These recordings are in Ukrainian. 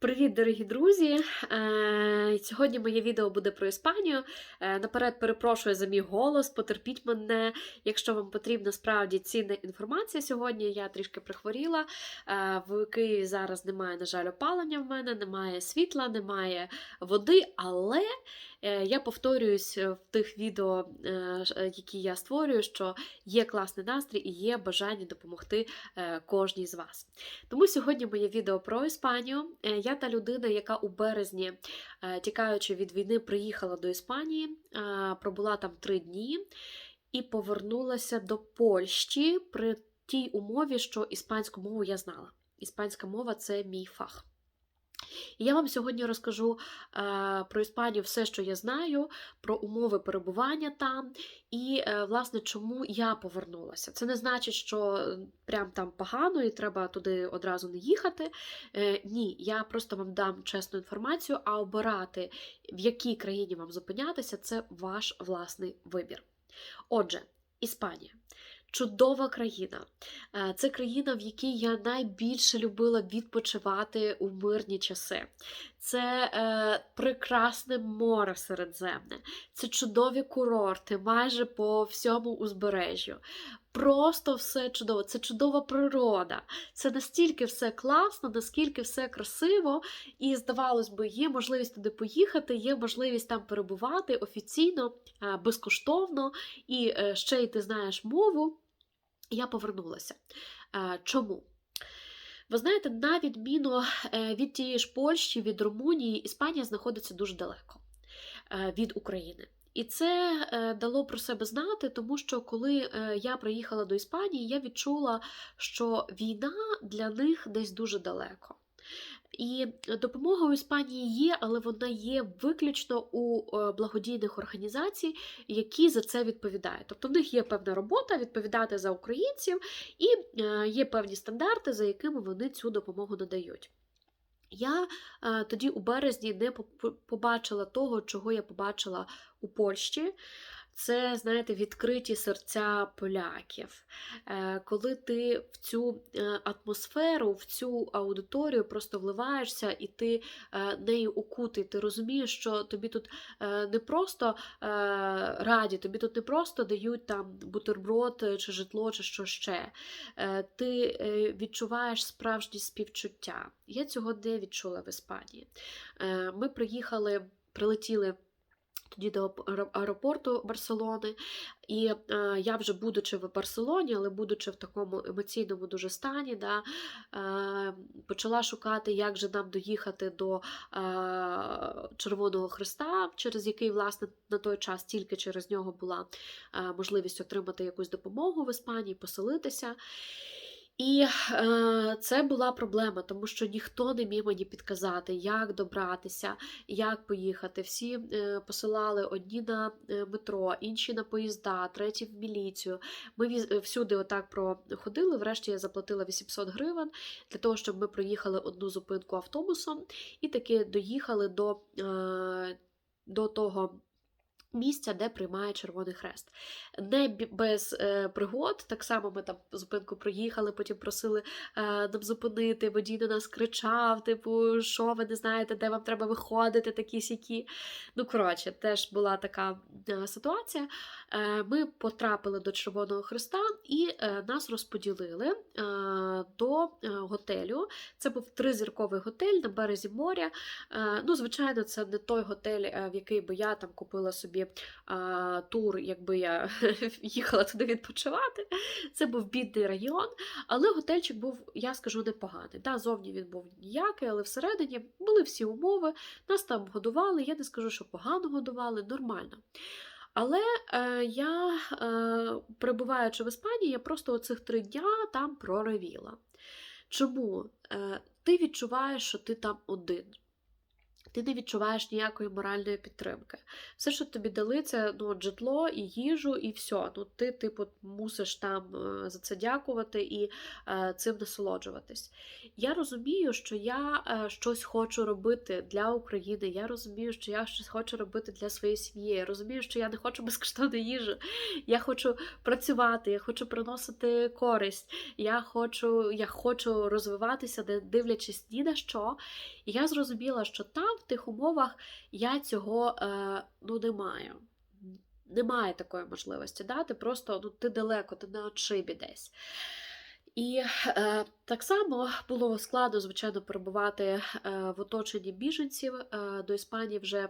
Привіт, дорогі друзі! Е, Сьогодні моє відео буде про Іспанію. Е, Наперед перепрошую за мій голос, потерпіть мене. Якщо вам потрібна справді цінна інформація сьогодні, я трішки прихворіла. Е, В Києві зараз немає, на жаль, опалення в мене, немає світла, немає води, але я повторююсь в тих відео, е, е, які я створюю, що є класний настрій і є бажання допомогти е, кожній з вас. Тому сьогодні моє відео про Іспанію. Е, Я та людина, яка у березні, е, тікаючи від війни, приїхала до Іспанії, е, пробула там три дні і повернулася до Польщі при тій умові, що іспанську мову я знала. Іспанська мова це мій фах. І я вам сьогодні розкажу е, про Іспанію все, що я знаю, про умови перебування там, і, е, власне, чому я повернулася. Це не значить, що е, прям там погано і треба туди одразу не їхати. Е, ні, я просто вам дам чесну інформацію, а обирати, в якій країні вам зупинятися, це ваш власний вибір. Отже, Іспанія. Чудова країна. Е, Це країна, в якій я найбільше любила відпочивати у мирні часи. Це е, прекрасне море Середземне, це чудові курорти майже по всьому узбережжю. Просто все чудово, це чудова природа. Це настільки все класно, наскільки все красиво, і здавалось би, є можливість туди поїхати, є можливість там перебувати офіційно, безкоштовно, і е, ще й ти знаєш мову. Я повернулася. Чому? Ви знаєте, на відміну е, від тієї ж Польщі, від Румунії, Іспанія знаходиться дуже далеко е, від України. І це е, дало про себе знати, тому що коли е, я приїхала до Іспанії, я відчула, що війна для них десь дуже далеко. І допомога у Іспанії є, але вона є виключно у е, благодійних організацій, які за це відповідають. Тобто в них є певна робота відповідати за українців, і є певні стандарти, за якими вони цю допомогу надають. Я е, тоді у березні не побачила того, чого я побачила у Польщі. Це, знаєте, відкриті серця поляків. Е, Коли ти в цю е, атмосферу, в цю аудиторію просто вливаєшся, і ти е, нею укутий, ти розумієш, що тобі тут не просто раді, тобі тут не просто дають там бутерброд чи житло, чи що ще. Ти відчуваєш справжнє співчуття. Я цього не відчула в Іспанії. Ми приїхали, прилетіли. Тоді до аеропорту Барселони, і е, я вже будучи в Барселоні, але будучи в такому емоційному дуже стані, да, е, почала шукати, як же нам доїхати до е, Червоного Христа, через який, власне, на той час тільки через нього була е, можливість отримати якусь допомогу в Іспанії, поселитися. І е, це була проблема, тому що ніхто не міг мені підказати, як добратися, як поїхати. Всі е, посилали одні на е, метро, інші на поїзда, треті в міліцію. Ми е, всюди отак проходили. Врешті я заплатила 800 гривень для того, щоб ми проїхали одну зупинку автобусом і таки доїхали до, е, до того. Місця, де приймає Червоний Хрест. Не без е, пригод. Так само ми там зупинку проїхали, потім просили е, нам зупинити. Водій на нас кричав: типу, що ви не знаєте, де вам треба виходити, такі сякі. Ну, коротше, теж була така е, ситуація. Е, ми потрапили до Червоного Хреста і е, нас розподілили е, до е, готелю. Це був тризірковий готель на березі моря. Е, ну, звичайно, це не той готель, е, в який би я там купила собі а, тур, якби я їхала туди відпочивати. Це був бідний район, але готельчик був, я скажу, непоганий. Да, зовні він був ніякий, але всередині були всі умови, нас там годували. Я не скажу, що погано годували, нормально. Але е, я, е, перебуваючи в Іспанії, я просто оцих три дня там проревіла. Чому? Е, ти відчуваєш, що ти там один. Ти не відчуваєш ніякої моральної підтримки. Все, що тобі дали, це ну, житло і їжу, і все. Ну, ти, типу, мусиш там е, за це дякувати і е, цим насолоджуватись. Я розумію, що я е, щось хочу робити для України. Я розумію, що я щось хочу робити для своєї сім'ї. Я розумію, що я не хочу безкоштовної їжі. Я хочу працювати, я хочу приносити користь. Я хочу, я хочу розвиватися, не дивлячись ні на що. І я зрозуміла, що там, тих умовах, я цього е, ну, не маю. Немає такої можливості. Да? Ти просто ну, ти далеко, ти на отшибі десь. І е, так само було складно, звичайно, перебувати е, в оточенні біженців. Е, до Іспанії вже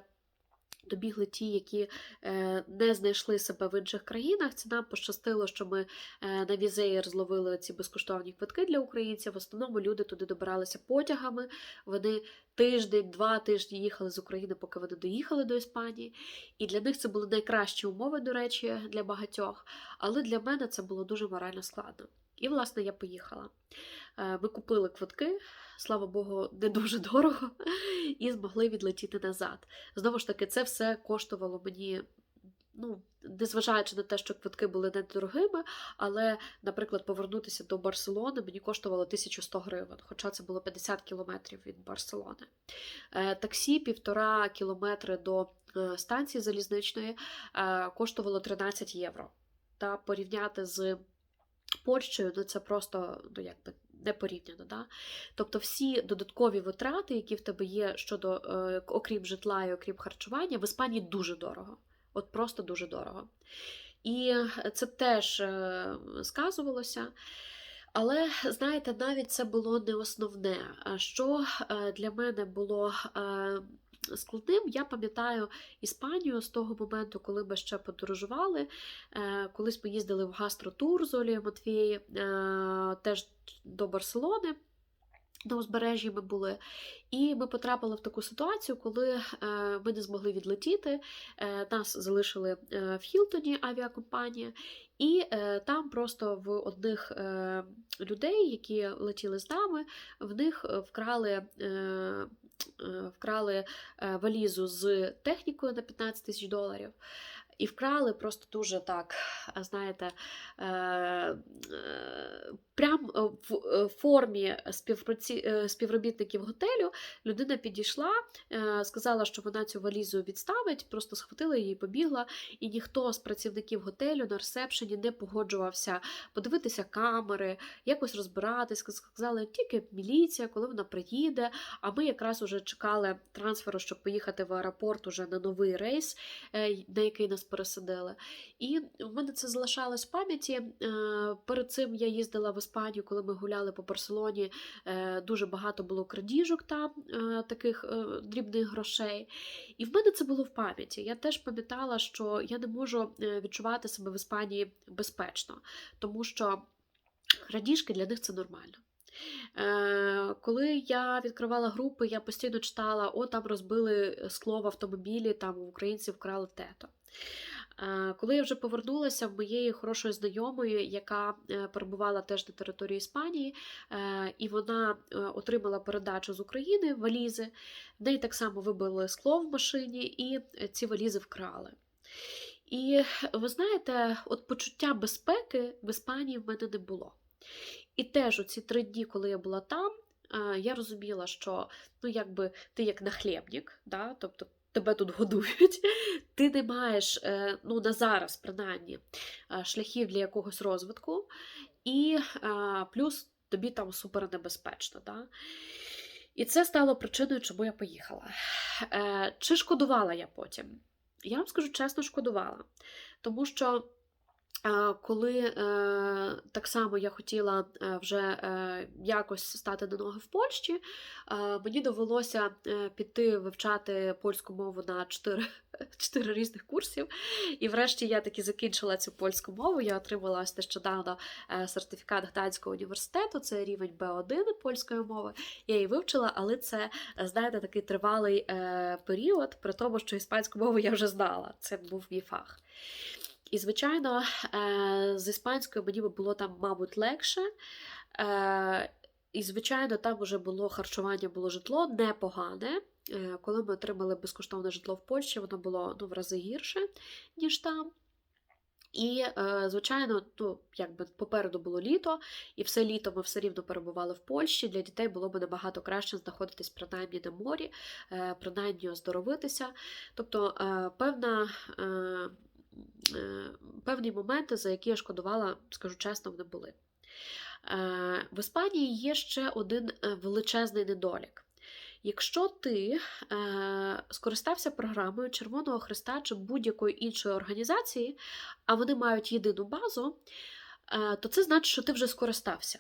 добігли ті, які е, не знайшли себе в інших країнах. Це нам пощастило, що ми е, на Візеєр зловили ці безкоштовні квитки для українців. В основному люди туди добиралися потягами. Вони тиждень, два тижні їхали з України, поки вони доїхали до Іспанії. І для них це були найкращі умови, до речі, для багатьох. Але для мене це було дуже морально складно. І, власне, я поїхала. Е, Ми купили квитки, слава Богу, не дуже дорого, і змогли відлетіти назад. Знову ж таки, це все коштувало мені. Ну, незважаючи на те, що квитки були недорогими, але, наприклад, повернутися до Барселони мені коштувало 1100 гривень, хоча це було 50 кілометрів від Барселони. Е, Таксі півтора кілометри до е, станції залізничної коштувало 13 євро. Та порівняти з Польщею, ну це просто ну, якби не порівняно. Да? Тобто всі додаткові витрати, які в тебе є щодо, е, окрім житла і окрім харчування, в Іспанії дуже дорого. От просто дуже дорого. І це теж е, сказувалося. Але, знаєте, навіть це було не основне. Що е, для мене було е, складним, я пам'ятаю Іспанію з того моменту, коли ми ще подорожували. Е, Колись ми їздили в гастротур з Олією Матвією, е, теж до Барселони. На узбережжі ми були, і ми потрапили в таку ситуацію, коли е, ми не змогли відлетіти. Нас залишили в Хілтоні авіакомпанія, і там просто в одних людей, які летіли з нами, в них вкрали. Е, е, Вкрали е, валізу з технікою на 15 тисяч доларів. І вкрали просто дуже так, знаєте, е, е, в е, формі співпраці... е, співробітників готелю людина підійшла, сказала, що вона цю валізу відставить, просто схватила її, побігла, і ніхто з працівників готелю на ресепшені не погоджувався подивитися камери, якось розбиратись. Сказали, тільки міліція, коли вона приїде. А ми якраз уже чекали трансферу, щоб поїхати в аеропорт уже на новий рейс, на який нас пересадили. І в мене це залишалось в пам'яті. Перед цим я їздила в Іспанію, коли ми гуляли по Барселоні. е, Дуже багато було крадіжок там, е, таких е, дрібних грошей. І в мене це було в пам'яті. Я теж пам'ятала, що я не можу відчувати себе в Іспанії безпечно, тому що крадіжки для них це нормально. Коли я відкривала групи, я постійно читала: о, там розбили скло в автомобілі, там у українців вкрали тето. Е, Коли я вже повернулася в моєї хорошої знайомої, яка е, перебувала теж на території Іспанії, е, і вона отримала передачу з України валізи, в неї так само вибили скло в машині, і ці валізи вкрали. І ви знаєте, от почуття безпеки в Іспанії в мене не було. І теж оці три дні, коли я була там, я розуміла, що ну, якби ти як нахлєбник, да? тобто тебе тут годують, ти не маєш е, ну, на зараз, принаймні, е, шляхів для якогось розвитку, і е, плюс тобі там супер небезпечно. Да? І це стало причиною, чому я поїхала. Чи шкодувала я потім? Я вам скажу чесно, шкодувала. Тому що коли е, так само я хотіла е, вже е, якось стати на ноги в Польщі, е, мені довелося е, піти вивчати польську мову на 4, 4 різних курсів. І врешті я таки закінчила цю польську мову. Я отримала ось нещодавно е, сертифікат Гданського університету, це рівень B1 польської мови. Я її вивчила, але це, е, знаєте, такий тривалий е, період, при тому, що іспанську мову я вже знала. Це був мій фах. І, звичайно, е, з іспанською мені було там, мабуть, легше. Е, І, звичайно, там вже було харчування, було житло непогане. Е, Коли ми отримали безкоштовне житло в Польщі, воно було ну, в рази гірше, ніж там. І, звичайно, ну, якби попереду було літо, і все літо ми все рівно перебували в Польщі. Для дітей було б набагато краще знаходитись принаймні на морі, принаймні оздоровитися. Тобто, певна. Е, Певні моменти, за які я шкодувала, скажу чесно, вони були. Е, В Іспанії є ще один е, величезний недолік. Якщо ти е, скористався програмою Червоного Христа чи будь-якої іншої організації, а вони мають єдину базу, е, то це значить, що ти вже скористався.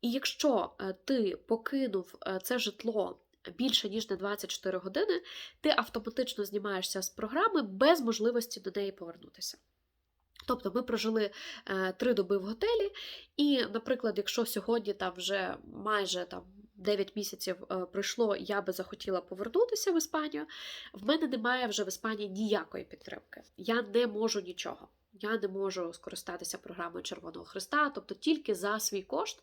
І якщо ти покинув це житло більше ніж на 24 години, ти автоматично знімаєшся з програми без можливості до неї повернутися. Тобто ми прожили е, три доби в готелі, і, наприклад, якщо сьогодні там вже майже там 9 місяців е, пройшло, я би захотіла повернутися в Іспанію, в мене немає вже в Іспанії ніякої підтримки. Я не можу нічого. Я не можу скористатися програмою Червоного Христа, тобто тільки за свій кошт.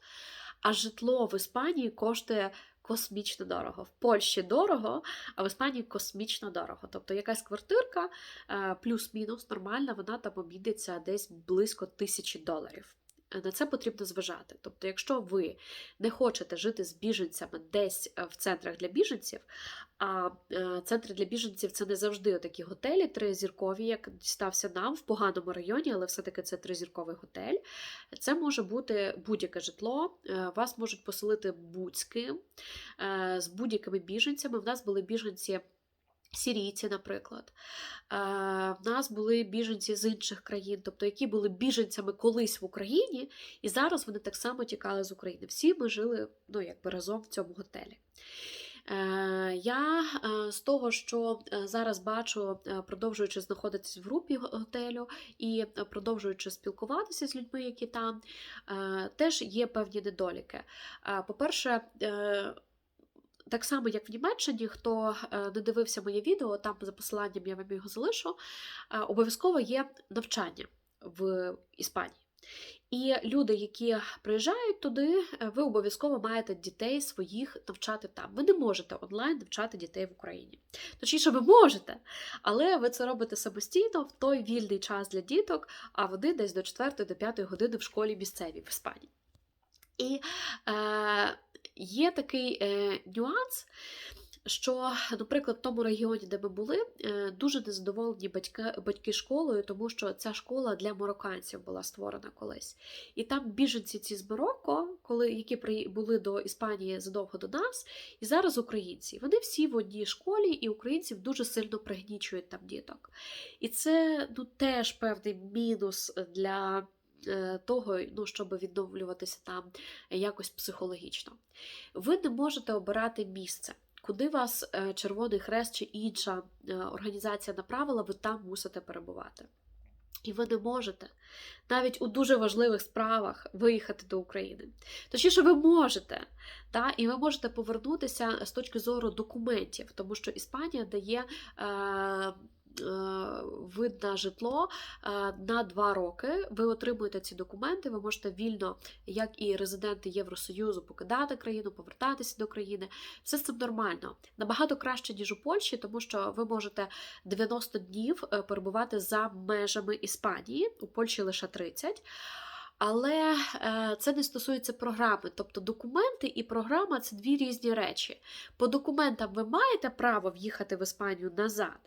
А житло в Іспанії коштує космічно дорого. В Польщі дорого, а в Іспанії космічно дорого. Тобто якась квартирка е, плюс-мінус нормальна, вона там обійдеться десь близько тисячі доларів. Е, На це потрібно зважати. Тобто, якщо ви не хочете жити з біженцями десь е, в центрах для біженців, а е, центри для біженців це не завжди такі готелі, тризіркові, як дістався нам в поганому районі, але все-таки це тризірковий готель. Це може бути будь-яке житло. Вас можуть поселити будь-ким, е, з будь-якими біженцями. В нас були біженці. Сірійці, наприклад, Е, в нас були біженці з інших країн, тобто які були біженцями колись в Україні, і зараз вони так само тікали з України. Всі ми жили ну, якби разом в цьому готелі. Е, Я е, з того, що зараз бачу, продовжуючи знаходитись в групі готелю і продовжуючи спілкуватися з людьми, які там, теж є певні недоліки. По-перше, так само, як в Німеччині, хто е, не дивився моє відео, там за посиланням я вам його залишу, е, обов'язково є навчання в Іспанії. І люди, які приїжджають туди, е, ви обов'язково маєте дітей своїх навчати там. Ви не можете онлайн навчати дітей в Україні. Точніше, ви можете, але ви це робите самостійно в той вільний час для діток, а вони десь до 4-5 години в школі місцевій в Іспанії. І е, є такий е, нюанс, що, наприклад, в тому регіоні, де ми були, е, дуже незадоволені батьки, батьки школою, тому що ця школа для марокканців була створена колись. І там біженці ці з Марокко, коли, які при, були до Іспанії задовго до нас, і зараз українці. Вони всі в одній школі, і українців дуже сильно пригнічують там діток. І це ну, теж певний мінус для того, ну, щоб відновлюватися там якось психологічно. Ви не можете обирати місце. Куди вас е, Червоний Хрест чи інша е, організація направила, ви там мусите перебувати. І ви не можете навіть у дуже важливих справах виїхати до України. Точніше, ви можете, та, і ви можете повернутися з точки зору документів, тому що Іспанія дає. Е, е, Вид на житло е, на два роки. Ви отримуєте ці документи, ви можете вільно, як і резиденти Євросоюзу, покидати країну, повертатися до країни. Все цим нормально. Набагато краще, ніж у Польщі, тому що ви можете 90 днів е, перебувати за межами Іспанії, у Польщі лише 30. Але е, це не стосується програми. Тобто документи і програма це дві різні речі. По документам ви маєте право в'їхати в Іспанію назад.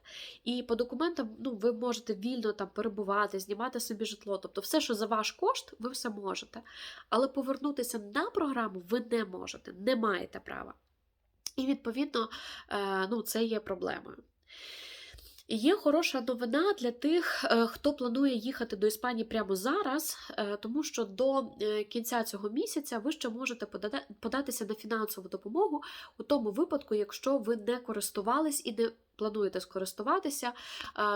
І по документам ну, ви можете вільно там перебувати, знімати собі житло. Тобто, все, що за ваш кошт, ви все можете. Але повернутися на програму ви не можете, не маєте права. І відповідно, е, ну, це є проблемою. Є хороша новина для тих, е, хто планує їхати до Іспанії прямо зараз, е, тому що до е, кінця цього місяця ви ще можете податися на фінансову допомогу у тому випадку, якщо ви не користувались і не плануєте скористуватися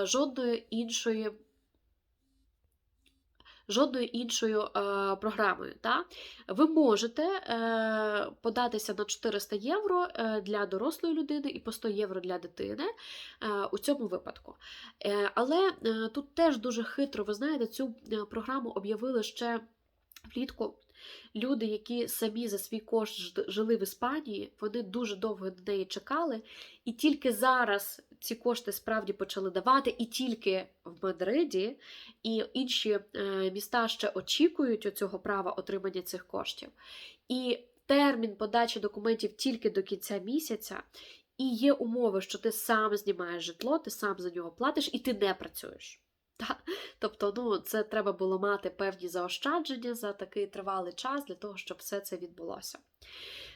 жодною іншої. Жодною іншою е, програмою. Та? Ви можете е, податися на 400 євро е, для дорослої людини і по 100 євро для дитини е, у цьому випадку. Е, але е, тут теж дуже хитро, ви знаєте, цю е, програму об'явили ще влітку. Люди, які самі за свій кошт жили в Іспанії, вони дуже довго на неї чекали, і тільки зараз ці кошти справді почали давати, і тільки в Мадриді і інші е, міста ще очікують цього права отримання цих коштів. І термін подачі документів тільки до кінця місяця. І є умови, що ти сам знімаєш житло, ти сам за нього платиш і ти не працюєш. Та? Тобто, ну, це треба було мати певні заощадження за такий тривалий час для того, щоб все це відбулося.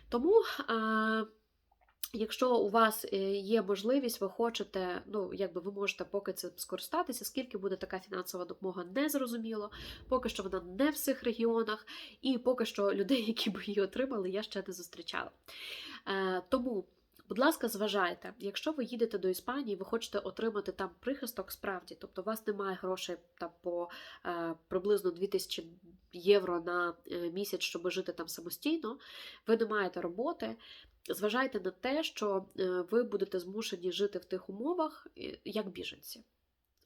Тому, а, якщо у вас е, є можливість, ви хочете, ну, якби ви можете поки цим скористатися, скільки буде така фінансова допомога, не зрозуміло, поки що вона не в всіх регіонах, і поки що людей, які б її отримали, я ще не зустрічала. Е, тому. Будь ласка, зважайте, якщо ви їдете до Іспанії, ви хочете отримати там прихисток справді, тобто у вас немає грошей там по е, приблизно 2000 євро на е, місяць, щоб жити там самостійно, ви не маєте роботи. Зважайте на те, що е, ви будете змушені жити в тих умовах е, як біженці.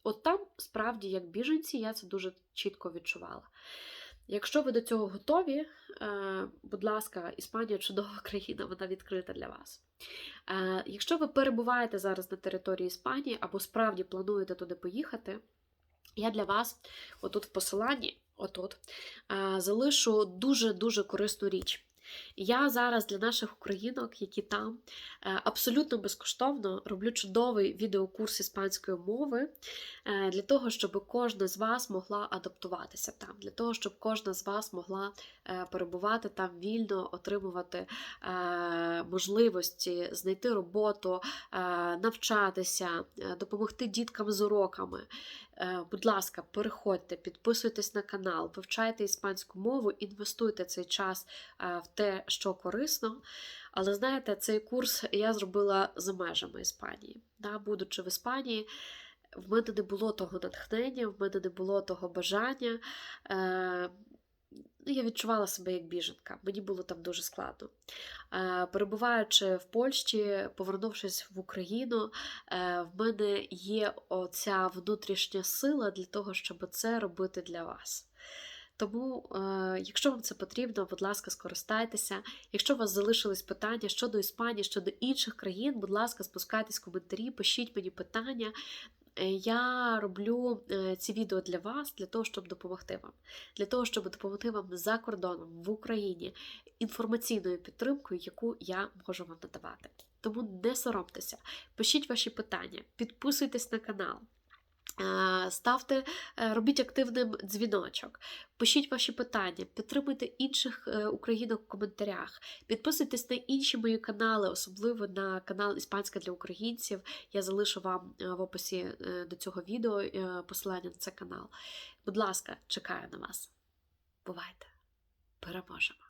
От там, справді, як біженці, я це дуже чітко відчувала. Якщо ви до цього готові, будь ласка, Іспанія чудова країна, вона відкрита для вас. Е, Якщо ви перебуваєте зараз на території Іспанії або справді плануєте туди поїхати, я для вас, отут в посиланні, отут, е, залишу дуже-дуже корисну річ. Я зараз для наших українок, які там, е, абсолютно безкоштовно роблю чудовий відеокурс іспанської мови е, для того, щоб кожна з вас могла адаптуватися там, для того, щоб кожна з вас могла е, перебувати там вільно, отримувати можливості, знайти роботу, навчатися, допомогти діткам з уроками. Е, Будь ласка, переходьте, підписуйтесь на канал, вивчайте іспанську мову, інвестуйте цей час е, в те, що корисно. Але знаєте, цей курс я зробила за межами Іспанії. Да, будучи в Іспанії, в мене не було того натхнення, в мене не було того бажання. Ну, я відчувала себе як біженка, мені було там дуже складно. Е, перебуваючи в Польщі, повернувшись в Україну, е, в мене є оця внутрішня сила для того, щоб це робити для вас. Тому, е, якщо вам це потрібно, будь ласка, скористайтеся. Якщо у вас залишились питання щодо Іспанії, щодо інших країн, будь ласка, спускайтесь в коментарі, пишіть мені питання. Е, Я роблю е, ці відео для вас, для того, щоб допомогти вам, для того, щоб допомогти вам за кордоном в Україні інформаційною підтримкою, яку я можу вам надавати. Тому не соромтеся, пишіть ваші питання, підписуйтесь на канал. Е, Ставте, е, робіть активним дзвіночок, пишіть ваші питання, підтримуйте інших е, українок в коментарях, підписуйтесь на інші мої канали, особливо на канал Іспанська для українців. Я залишу вам в описі до цього відео посилання на цей канал. Будь ласка, чекаю на вас. Бувайте! Переможемо!